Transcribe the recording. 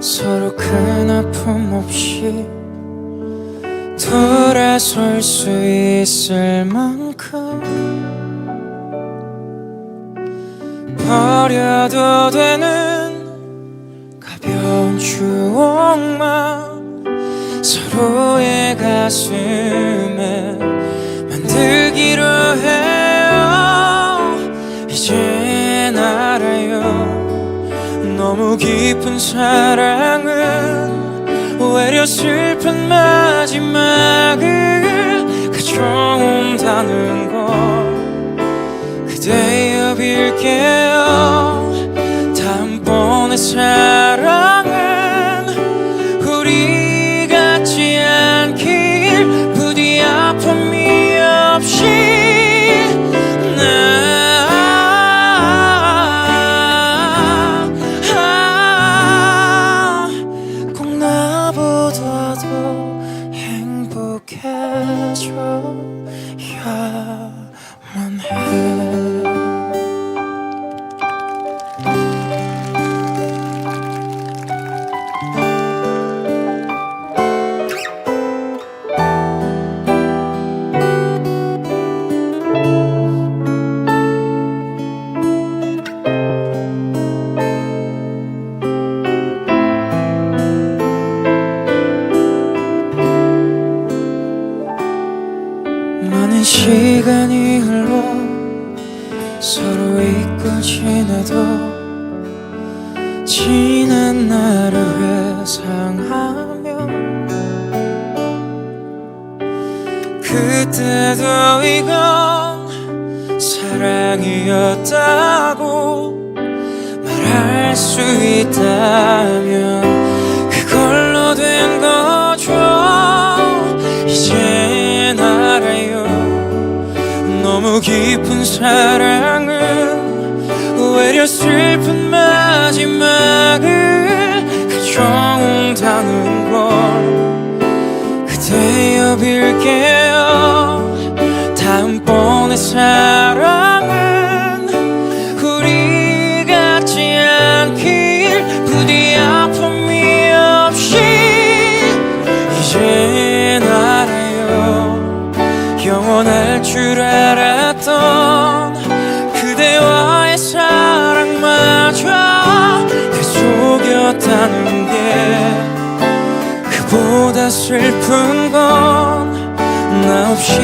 서로 큰 아픔 없이 돌아설 수 있을 만큼 버려도 되는 가벼운 추억만 서로의 가슴에 만들기로 해요. 이젠 알아요 너무 깊은 사랑은 오히려 슬픈 마지막을 가져온다는 걸 그대여 빌게 나 서로 잊고 지내도 지난 날을 회상하며 그때도 이건 사랑이었다고 말할 수 있다면 깊은 사랑은 오히려 슬픈 마지막을 가져온다는 걸 그대여 빌게요 다음번에 사랑은 우리 같지 않길 부디 아픔이 없이 이젠 알아요 영원할 줄 알았던 그보다 슬픈 건 나 없이